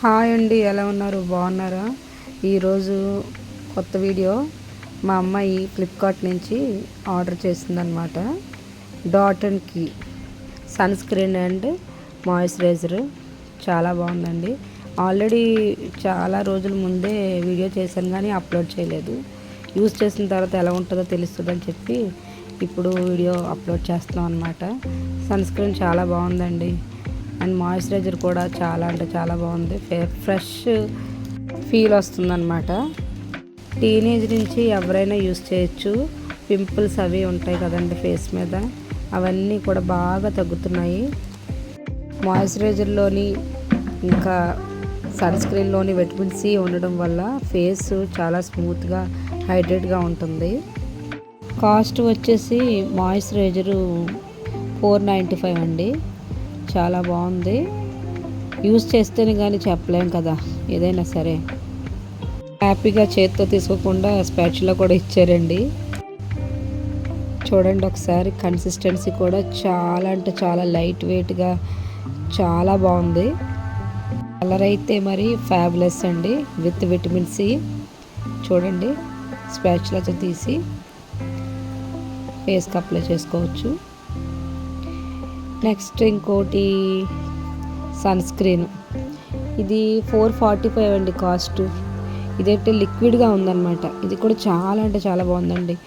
Hi అండి ఎలా ఉన్నారు? బాగున్నారా? ఈరోజు కొత్త వీడియో. మా అమ్మాయి ఫ్లిప్కార్ట్ నుంచి ఆర్డర్ చేసిందనమాట dot and key sunscreen and moisturiser చాలా బాగుందండి. ఆల్రెడీ చాలా రోజుల ముందే వీడియో చేశాను కానీ అప్లోడ్ చేయలేదు. యూస్ చేసిన తర్వాత ఎలా ఉంటుందో తెలుస్తుందని చెప్పి ఇప్పుడు వీడియో అప్లోడ్ చేస్తున్నాం అనమాట సన్ స్క్రీన్ చాలా బాగుందండి. అండ్ మాయిశ్చరైజర్ కూడా చాలా అంటే చాలా బాగుంది. ఫ్రెష్ ఫీల్ వస్తుందన్నమాట. టీనేజ్ నుంచి ఎవరైనా యూస్ చేయొచ్చు. పింపుల్స్ అవి ఉంటాయి కదండి ఫేస్ మీద. అవన్నీ కూడా బాగా తగ్గుతున్నాయి. మాయిశ్చరైజర్లోని ఇంకా సన్ స్క్రీన్లోని విటమిన్ సి ఉండడం వల్ల ఫేస్ చాలా స్మూత్గా హైడ్రేట్గా ఉంటుంది. కాస్ట్ వచ్చేసి మాయిశ్చరైజరు ఫోర్ నైంటీ ఫైవ్ అండి. చాలా బాగుంది. యూస్ చేస్తేనే కానీ చెప్పలేం కదా ఏదైనా సరే. హ్యాపీగా చేత్తో తీసుకోకుండా స్పాచ్లో కూడా ఇచ్చారండి. చూడండి ఒకసారి కన్సిస్టెన్సీ కూడా చాలా అంటే చాలా లైట్ వెయిట్గా చాలా బాగుంది. కలర్ అయితే మరి ఫ్యాబ్లెస్ అండి విత్ విటమిన్ సి. చూడండి స్పాచ్లతో తీసి ఫేస్కి అప్లై చేసుకోవచ్చు. నెక్స్ట్ ఇంకోటి సన్ స్క్రీన్ ఇది ఫోర్ ఫార్టీ ఫైవ్ అండి కాస్ట్. ఇదైతే లిక్విడ్గా ఉందన్నమాట. ఇది కూడా చాలా అంటే చాలా బాగుందండి.